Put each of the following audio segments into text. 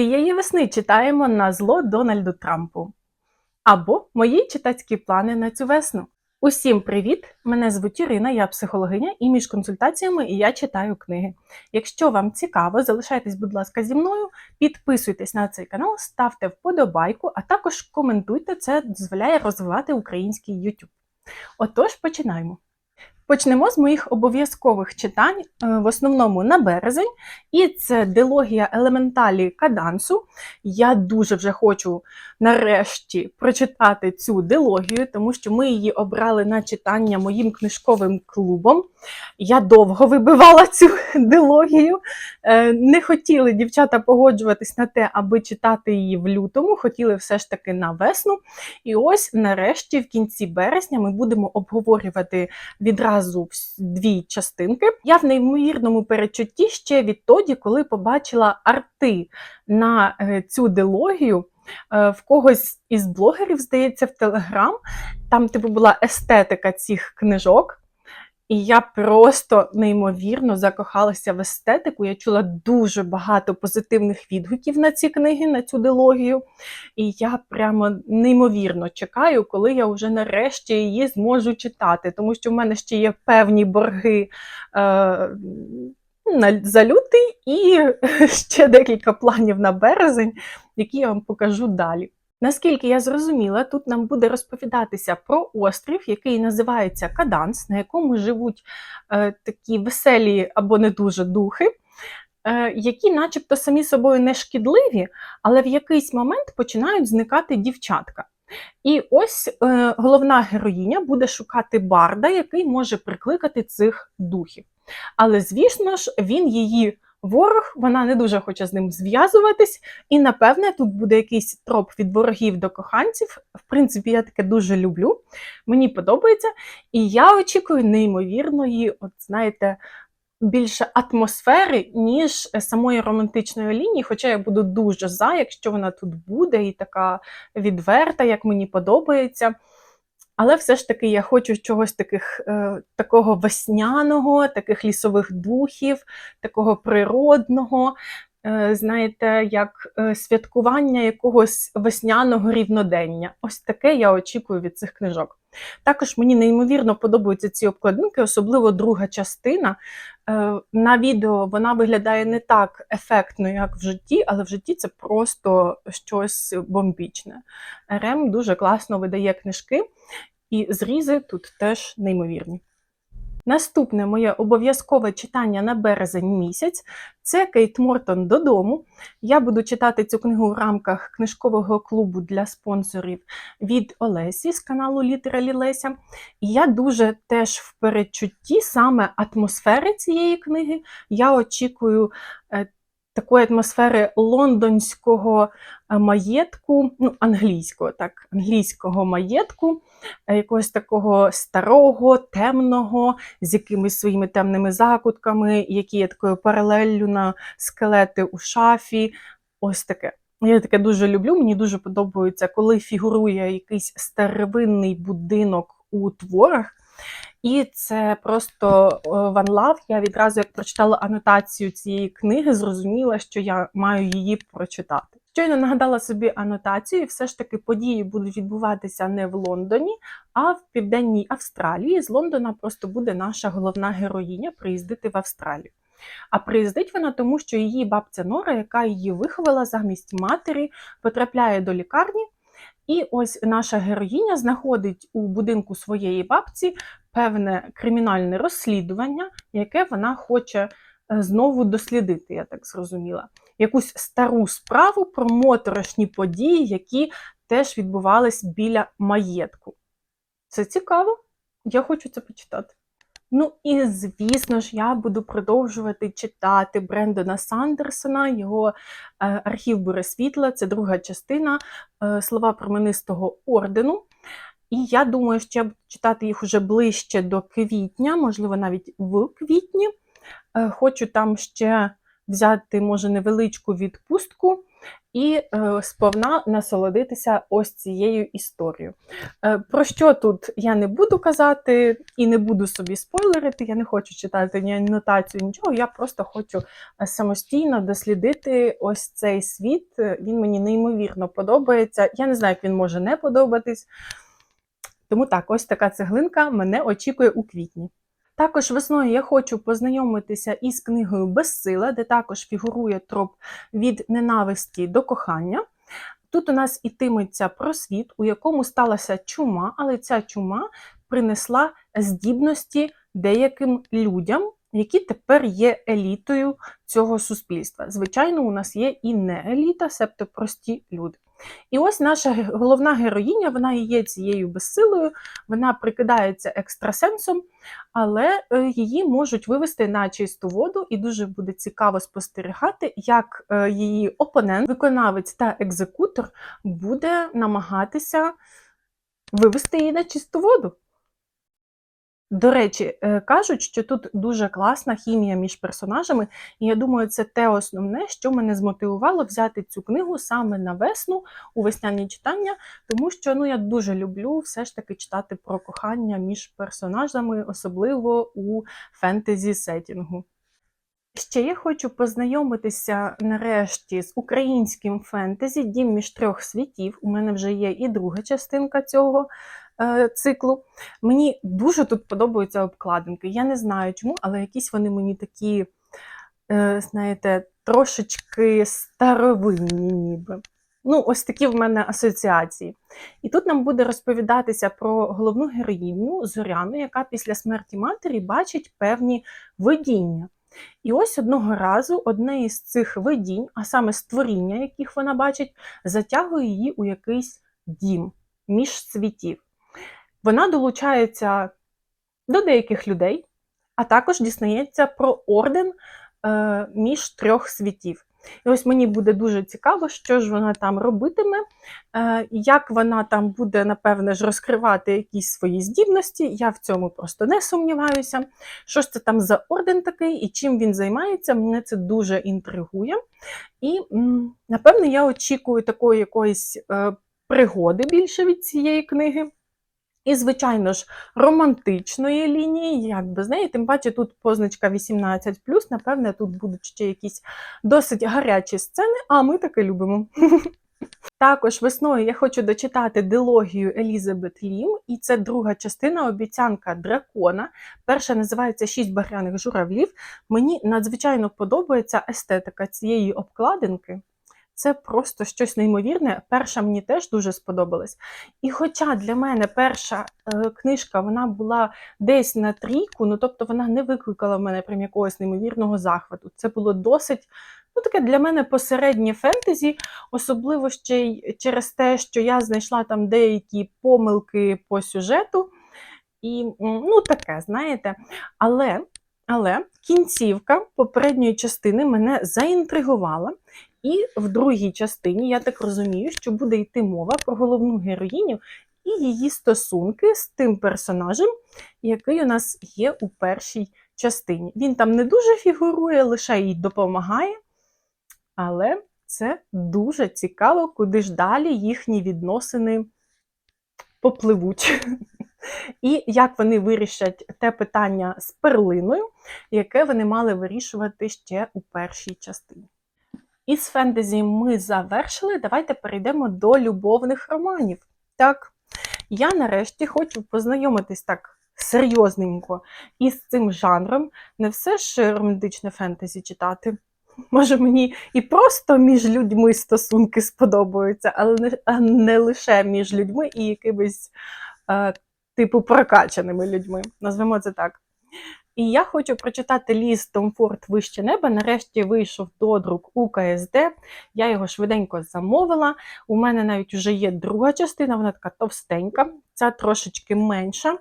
Цієї весни читаємо на зло Дональду Трампу. Або мої читацькі плани на цю весну. Усім привіт! Мене звуть Ірина, я психологиня, і між консультаціями я читаю книги. Якщо вам цікаво, залишайтесь, будь ласка, зі мною, підписуйтесь на цей канал, ставте вподобайку, а також коментуйте, це дозволяє розвивати український YouTube. Отож, починаємо. Почнемо з моїх обов'язкових читань, е, в основному на березень, і це дилогія елементалі кадансу. Я дуже вже хочу нарешті прочитати цю дилогію, тому що ми її обрали на читання моїм книжковим клубом. Я довго вибивала цю дилогію. Е, Не хотіли дівчата погоджуватись на те, аби читати її в лютому, хотіли все ж таки на весну. І ось нарешті, в кінці березня, ми будемо обговорювати відразу вс- дві частинки. Я в неймовірному перечутті ще відтоді, коли побачила арти на е, цю дилогію. Е, В когось із блогерів, здається, в Телеграм, там типу була естетика цих книжок. І я просто неймовірно закохалася в естетику. Я чула дуже багато позитивних відгуків на ці книги, на цю дилогію. І я прямо неймовірно чекаю, коли я вже нарешті її зможу читати, тому що в мене ще є певні борги. Е- за лютий і ще декілька планів на березень, які я вам покажу далі. Наскільки я зрозуміла, тут нам буде розповідатися про острів, який називається Каданс, на якому живуть е, такі веселі або не дуже духи, е, які, начебто, самі собою не шкідливі, але в якийсь момент починають зникати дівчатка. І ось е, головна героїня буде шукати барда, який може прикликати цих духів. Але, звісно ж, він її ворог, вона не дуже хоче з ним зв'язуватись, і напевне тут буде якийсь троп від ворогів до коханців. В принципі, я таке дуже люблю. Мені подобається. І я очікую неймовірної, от знаєте, більше атмосфери, ніж самої романтичної лінії. Хоча я буду дуже за, якщо вона тут буде, і така відверта, як мені подобається. Але все ж таки я хочу чогось таких, е, такого весняного, таких лісових духів, такого природного, е, знаєте, як е, святкування якогось весняного рівнодення. Ось таке я очікую від цих книжок. Також мені неймовірно подобаються ці обкладинки, особливо друга частина. Е, на відео вона виглядає не так ефектно, як в житті, але в житті це просто щось бомбічне. РМ дуже класно видає книжки, і зрізи тут теж неймовірні. Наступне моє обов'язкове читання на березень місяць це Кейт Мортон додому. Я буду читати цю книгу в рамках книжкового клубу для спонсорів від Олесі з каналу Літералі Леся. І я дуже теж в передчутті саме атмосфери цієї книги. Я очікую е, такої атмосфери лондонського е, маєтку, ну, англійського, так, англійського маєтку, е, якогось такого старого, темного, з якимись своїми темними закутками, які є такою паралеллю на скелети у шафі. Ось таке. Я таке дуже люблю. Мені дуже подобається, коли фігурує якийсь старовинний будинок у творах. І це просто е, One Love. Я відразу, як прочитала анотацію цієї книги, зрозуміла, що я маю її прочитати. Щойно нагадала собі анотацію, і все ж таки події будуть відбуватися не в Лондоні, а в південній Австралії. З Лондона просто буде наша головна героїня приїздити в Австралію. А приїздить вона тому, що її бабця Нора, яка її виховала замість матері, потрапляє до лікарні. І ось наша героїня знаходить у будинку своєї бабці певне кримінальне розслідування, яке вона хоче е, знову дослідити, я так зрозуміла. Якусь стару справу про моторошні події, які теж відбувались біля маєтку. Це цікаво, я хочу це почитати. Ну і звісно ж, я буду продовжувати читати Брендона Сандерсона, його е, архів Буре світла, це друга частина е, слова променистого ордену. І я думаю, я буду читати їх уже ближче до квітня, можливо, навіть в квітні. Е, Хочу там ще взяти, може, невеличку відпустку і е, сповна насолодитися ось цією історією. Е, про що тут я не буду казати і не буду собі спойлерити, я не хочу читати ні анотацію, нічого. Я просто хочу самостійно дослідити ось цей світ. Він мені неймовірно подобається. Я не знаю, як він може не подобатись. Тому так, ось така цеглинка мене очікує у квітні. Також весною я хочу познайомитися із книгою Безсила, де також фігурує троп від ненависті до кохання. Тут у нас ітиметься про світ, у якому сталася чума, але ця чума принесла здібності деяким людям, які тепер є елітою цього суспільства. Звичайно, у нас є і не еліта, себто прості люди. І ось наша головна героїня, вона і є цією безсилою, вона прикидається екстрасенсом, але е, її можуть вивести на чисту воду, і дуже буде цікаво спостерігати, як е, її опонент, виконавець та екзекутор буде намагатися вивести її на чисту воду. До речі, е, кажуть, що тут дуже класна хімія між персонажами, і я думаю, це те основне, що мене змотивувало взяти цю книгу саме на весну у весняні читання, тому що ну я дуже люблю все ж таки читати про кохання між персонажами, особливо у фентезі сетінгу. Ще я хочу познайомитися нарешті з українським фентезі Дім між трьох світів. У мене вже є і друга частинка цього циклу. Мені дуже тут подобаються обкладинки. Я не знаю чому, але якісь вони мені такі, е, знаєте, трошечки старовинні, ніби. Ну, ось такі в мене асоціації. І тут нам буде розповідатися про головну героїню Зоряну, яка після смерті матері бачить певні видіння. І ось одного разу одне із цих видінь, а саме створіння, яких вона бачить, затягує її у якийсь дім між світів. Вона долучається до деяких людей, а також дізнається про орден е, між трьох світів. І ось мені буде дуже цікаво, що ж вона там робитиме, е, як вона там буде, напевне ж, розкривати якісь свої здібності. Я в цьому просто не сумніваюся. Що ж це там за орден такий і чим він займається, мене це дуже інтригує. І, напевне, я очікую такої якоїсь е, пригоди більше від цієї книги. І, звичайно ж, романтичної лінії, як без неї, тим паче тут позначка 18, напевне, тут будуть ще якісь досить гарячі сцени, а ми таке любимо. Також весною я хочу дочитати дилогію Елізабет Лім, і це друга частина обіцянка дракона. Перша називається Шість багряних журавлів. Мені надзвичайно подобається естетика цієї обкладинки. Це просто щось неймовірне. Перша мені теж дуже сподобалась. І хоча для мене перша е, книжка вона була десь на трійку, ну тобто вона не викликала в мене прям якогось неймовірного захвату. Це було досить, ну таке для мене посереднє фентезі, особливо ще й через те, що я знайшла там деякі помилки по сюжету. І ну таке, знаєте. Але, але кінцівка попередньої частини мене заінтригувала. І в другій частині, я так розумію, що буде йти мова про головну героїню і її стосунки з тим персонажем, який у нас є у першій частині. Він там не дуже фігурує, лише їй допомагає, але це дуже цікаво, куди ж далі їхні відносини попливуть. І як вони вирішать те питання з перлиною, яке вони мали вирішувати ще у першій частині. Із фентезі ми завершили. Давайте перейдемо до любовних романів. Так, я нарешті хочу познайомитись так серйозненько із цим жанром. Не все ж романтичне фентезі читати. Може, мені і просто між людьми стосунки сподобаються, але не, а не лише між людьми і якимись е, типу прокачаними людьми. Назвемо це так. І я хочу прочитати ліс Томфорт Вище неба. Нарешті вийшов додрук у КСД. Я його швиденько замовила. У мене навіть вже є друга частина, вона така товстенька, ця трошечки менша.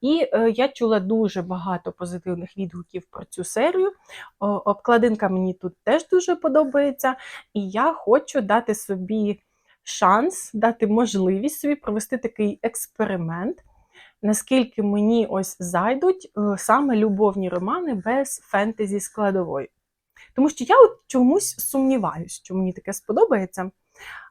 І е, я чула дуже багато позитивних відгуків про цю серію. О, обкладинка мені тут теж дуже подобається. І я хочу дати собі шанс, дати можливість собі провести такий експеримент наскільки мені ось зайдуть е, саме любовні романи без фентезі складової. Тому що я от чомусь сумніваюся, що мені таке сподобається,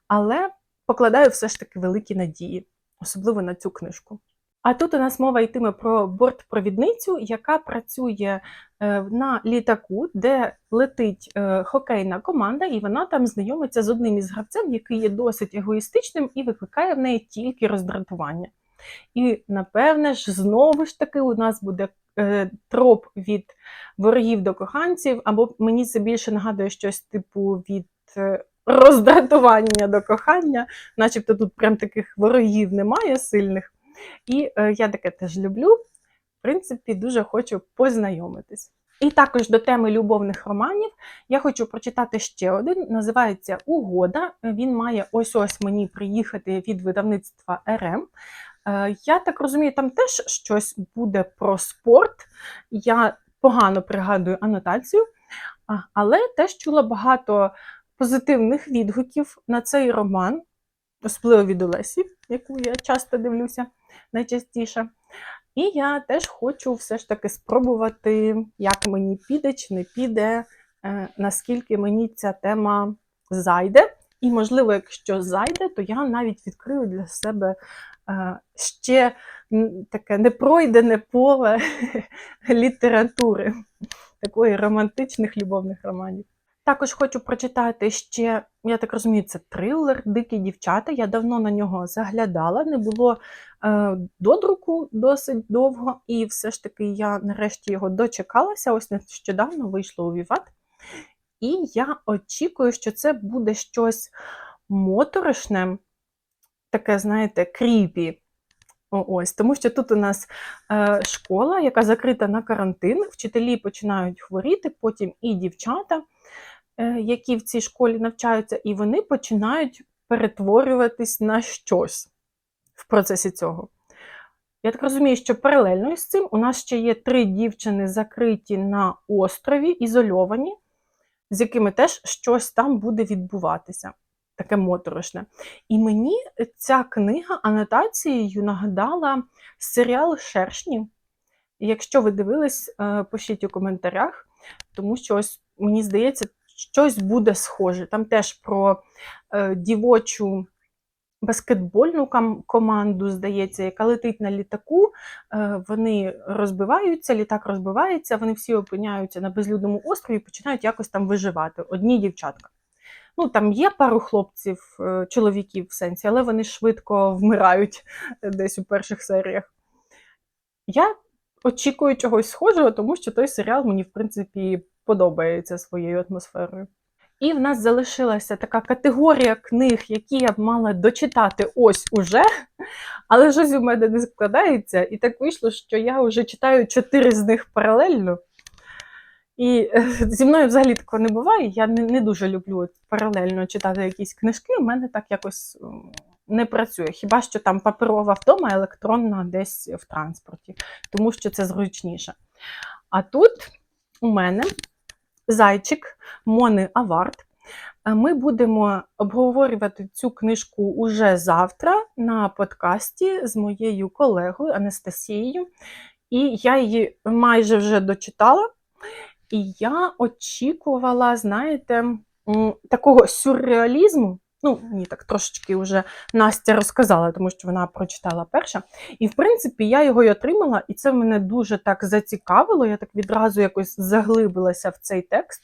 але покладаю все ж таки великі надії, особливо на цю книжку. А тут у нас мова йтиме про бортпровідницю, яка працює е, на літаку, де летить е, хокейна команда, і вона там знайомиться з одним із гравцем, який є досить егоїстичним і викликає в неї тільки роздратування. І напевне ж, знову ж таки, у нас буде е, троп від ворогів до коханців, або мені це більше нагадує щось типу від е, роздратування до кохання, начебто тут прям таких ворогів немає сильних. І е, я таке теж люблю. В принципі, дуже хочу познайомитись. І також до теми любовних романів я хочу прочитати ще один. Називається Угода. Він має ось ось мені приїхати від видавництва РМ. Е, Я так розумію, там теж щось буде про спорт. Я погано пригадую анотацію, але теж чула багато позитивних відгуків на цей роман, особливо від Олесі, яку я часто дивлюся найчастіше. І я теж хочу все ж таки спробувати, як мені піде чи не піде, е, наскільки мені ця тема зайде. І, можливо, якщо зайде, то я навіть відкрию для себе ще таке непройдене поле літератури, такої романтичних любовних романів. Також хочу прочитати ще, я так розумію, це трилер Дикі дівчата. Я давно на нього заглядала, не було е, додруку досить довго, і все ж таки я нарешті його дочекалася. Ось нещодавно вийшло у Віват. І я очікую, що це буде щось моторошне, таке, знаєте, кріпі. Ось, тому що тут у нас е, школа, яка закрита на карантин, вчителі починають хворіти, потім і дівчата, е, які в цій школі навчаються, і вони починають перетворюватись на щось в процесі цього. Я так розумію, що паралельно із цим у нас ще є три дівчини закриті на острові, ізольовані, з якими теж щось там буде відбуватися. Таке моторошне. І мені ця книга анотацією нагадала серіал Шершні. Якщо ви дивились, е, пишіть у коментарях, тому що ось мені здається, щось буде схоже. Там теж про е, дівочу баскетбольну команду, здається, яка летить на літаку. Е, Вони розбиваються, літак розбивається, вони всі опиняються на безлюдному острові і починають якось там виживати. Одні дівчатка. Ну, там є пару хлопців, е, чоловіків в сенсі, але вони швидко вмирають десь у перших серіях. Я очікую чогось схожого, тому що той серіал мені, в принципі, подобається своєю атмосферою. І в нас залишилася така категорія книг, які я б мала дочитати ось уже, але щось у мене не складається. І так вийшло, що я вже читаю чотири з них паралельно. І е, зі мною взагалі такого не буває. Я не, не дуже люблю паралельно читати якісь книжки. У мене так якось не працює. Хіба що там паперова вдома, електронна десь в транспорті, тому що це зручніше. А тут у мене зайчик Мони Авард. Е, Ми будемо обговорювати цю книжку уже завтра на подкасті з моєю колегою Анастасією. І я її майже вже дочитала. І я очікувала, знаєте, такого сюрреалізму. Ну, мені так трошечки вже Настя розказала, тому що вона прочитала перша. І, в принципі, я його й отримала, і це мене дуже так зацікавило. Я так відразу якось заглибилася в цей текст.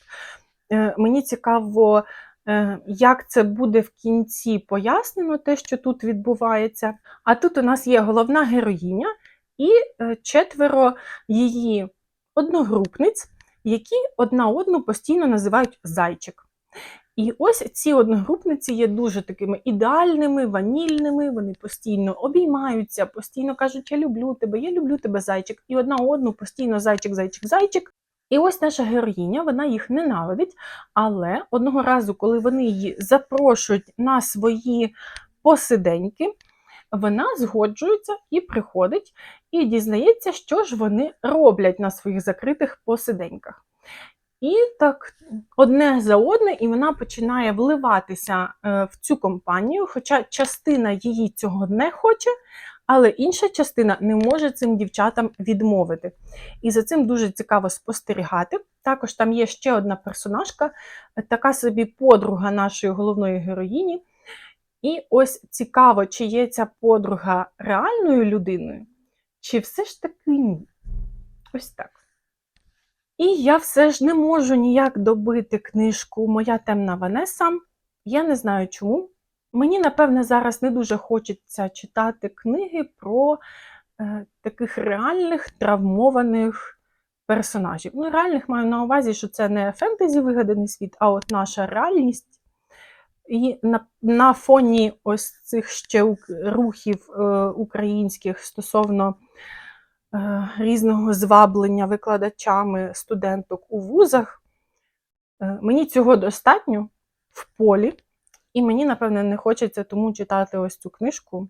Е, Мені цікаво, е, як це буде в кінці пояснено, те, що тут відбувається. А тут у нас є головна героїня і е, четверо її одногрупниць які одна одну постійно називають зайчик. І ось ці одногрупниці є дуже такими ідеальними, ванільними, вони постійно обіймаються, постійно кажуть, я люблю тебе, я люблю тебе, зайчик. І одна одну постійно зайчик, зайчик, зайчик. І ось наша героїня, вона їх ненавидить, але одного разу, коли вони її запрошують на свої посиденьки, вона згоджується і приходить, і дізнається, що ж вони роблять на своїх закритих посиденьках. І так одне за одне, і вона починає вливатися е, в цю компанію, хоча частина її цього не хоче, Але інша частина не може цим дівчатам відмовити. І за цим дуже цікаво спостерігати. Також там є ще одна персонажка, така собі подруга нашої головної героїні. І ось цікаво, чи є ця подруга реальною людиною, чи все ж таки ні. Ось так. І я все ж не можу ніяк добити книжку Моя темна Ванеса. Я не знаю чому. Мені, напевне, зараз не дуже хочеться читати книги про е, таких реальних травмованих персонажів. Ну, реальних маю на увазі, що це не фентезі вигаданий світ, а от наша реальність. І на, на фоні ось цих ще рухів е, українських стосовно е, різного зваблення викладачами студенток у вузах, е, мені цього достатньо в полі, і мені, напевне, не хочеться тому читати ось цю книжку.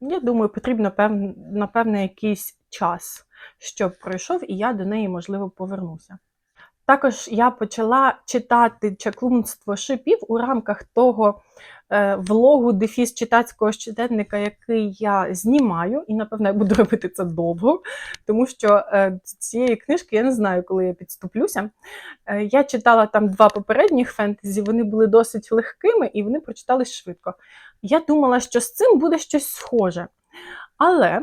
Я думаю, потрібно пев- напевне якийсь час, щоб пройшов, і я до неї, можливо, повернуся. Також я почала читати чаклунство шипів у рамках того е, влогу дефіс читацького щоденника, який я знімаю, і напевно я буду робити це довго, тому що е, цієї книжки я не знаю, коли я підступлюся. Е, я читала там два попередніх фентезі, вони були досить легкими і вони прочитались швидко. Я думала, що з цим буде щось схоже. Але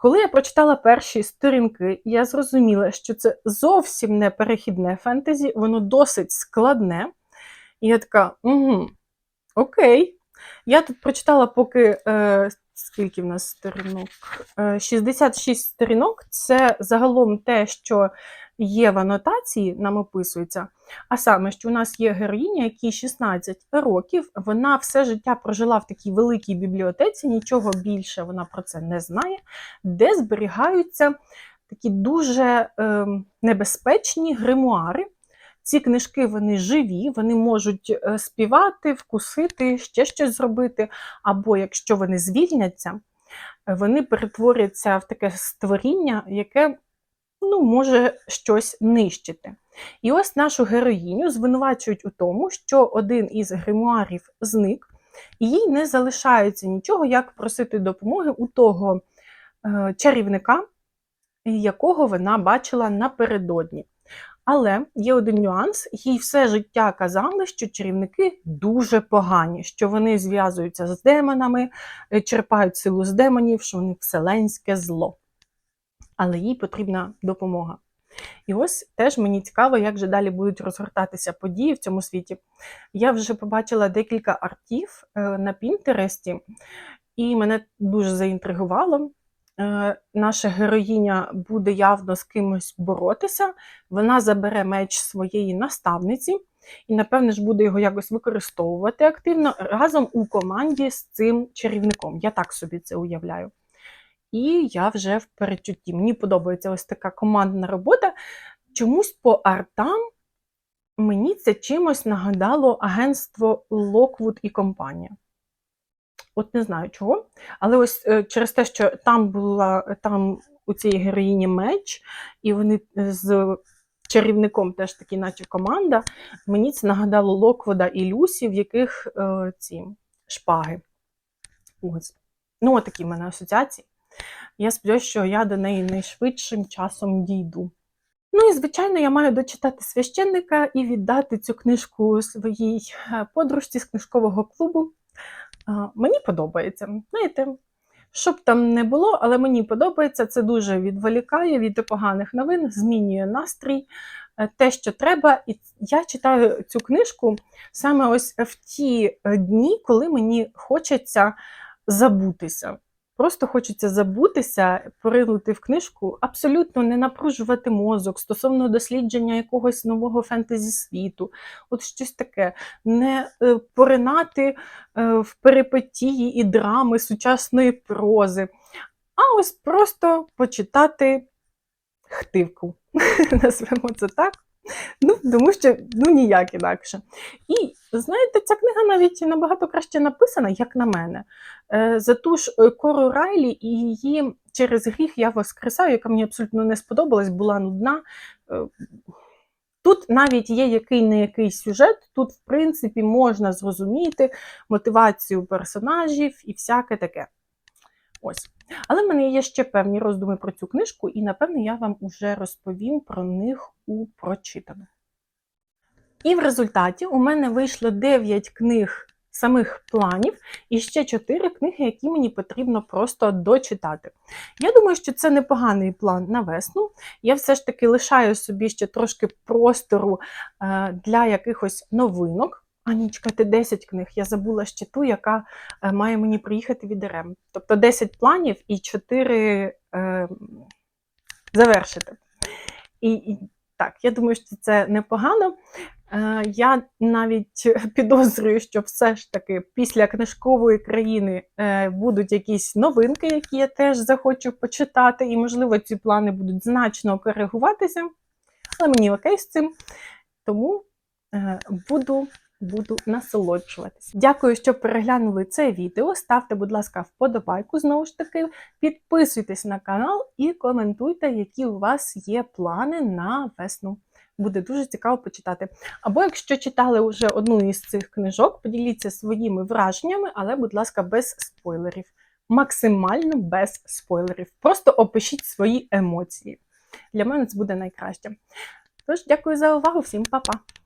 коли я прочитала перші сторінки, я зрозуміла, що це зовсім не перехідне фентезі, воно досить складне. І я така, угу, окей. Я тут прочитала поки, е, скільки в нас сторінок? Е, 66 сторінок це загалом те, що є в анотації, нам описується. А саме, що у нас є героїня, якій 16 років, вона все життя прожила в такій великій бібліотеці, нічого більше вона про це не знає, де зберігаються такі дуже е, небезпечні гримуари. Ці книжки вони живі, вони можуть е, співати, вкусити, ще щось зробити. Або якщо вони звільняться, е, вони перетворяться в таке створіння, яке ну, може щось нищити. І ось нашу героїню звинувачують у тому, що один із гримуарів зник, і їй не залишається нічого, як просити допомоги у того е, чарівника, якого вона бачила напередодні. Але є один нюанс: їй все життя казали, що чарівники дуже погані, що вони зв'язуються з демонами, е, черпають силу з демонів, що вони вселенське зло. Але їй потрібна допомога. І ось теж мені цікаво, як же далі будуть розгортатися події в цьому світі. Я вже побачила декілька артів е, на Пінтересті, і мене дуже заінтригувало. Е, Наша героїня буде явно з кимось боротися. Вона забере меч своєї наставниці і, напевне, ж буде його якось використовувати активно разом у команді з цим чарівником. Я так собі це уявляю. І я вже в перечутті. Мені подобається ось така командна робота. Чомусь по артам мені це чимось нагадало агентство Lockwood і компанія. От не знаю чого. Але ось е, через те, що там була там у цієї героїні меч, і вони з чарівником теж такі, наче команда, мені це нагадало Локвода і Люсі, в яких е, ці шпаги. Ось. Ну, такі в мене асоціації. Я сподіваюся, що я до неї найшвидшим часом дійду. Ну і, звичайно, я маю дочитати священника і віддати цю книжку своїй е, подружці з книжкового клубу. Мені подобається. Знаєте, що б там не було, але мені подобається, це дуже відволікає від поганих новин, змінює настрій, е, те, що треба. І я читаю цю книжку саме ось в ті е, дні, коли мені хочеться забутися. Просто хочеться забутися, поринути в книжку, абсолютно не напружувати мозок стосовно дослідження якогось нового фентезі світу, от щось таке, не е, поринати е, в перипетії і драми сучасної прози, а ось просто почитати хтивку. Назвемо це так. Ну, тому що ну ніяк інакше. І знаєте, ця книга навіть набагато краще написана, як на мене. Е, За ту ж е, Кору Райлі і її через гріх я воскресаю, яка мені абсолютно не сподобалась, була нудна. Е, Тут навіть є який не який сюжет, тут, в принципі, можна зрозуміти мотивацію персонажів і всяке таке. Ось. Але в мене є ще певні роздуми про цю книжку, і, напевне, я вам уже розповім про них у прочитану. І в результаті у мене вийшло 9 книг самих планів і ще 4 книги, які мені потрібно просто дочитати. Я думаю, що це непоганий план на весну. Я все ж таки лишаю собі ще трошки простору е, для якихось новинок. А ні, чекайте, 10 книг. Я забула ще ту, яка е, має мені приїхати від РМ. Тобто 10 планів і 4 е, завершити. І, і так, я думаю, що це непогано. Е, Я навіть підозрюю, що все ж таки після книжкової країни е, будуть якісь новинки, які я теж захочу почитати, і, можливо, ці плани будуть значно коригуватися. Але мені окей з цим. Тому е, буду буду насолоджуватися. Дякую, що переглянули це відео. Ставте, будь ласка, вподобайку знову ж таки. Підписуйтесь на канал і коментуйте, які у вас є плани на весну. Буде дуже цікаво почитати. Або якщо читали вже одну із цих книжок, поділіться своїми враженнями, але, будь ласка, без спойлерів. Максимально без спойлерів. Просто опишіть свої емоції. Для мене це буде найкраще. Тож, дякую за увагу, всім па-па!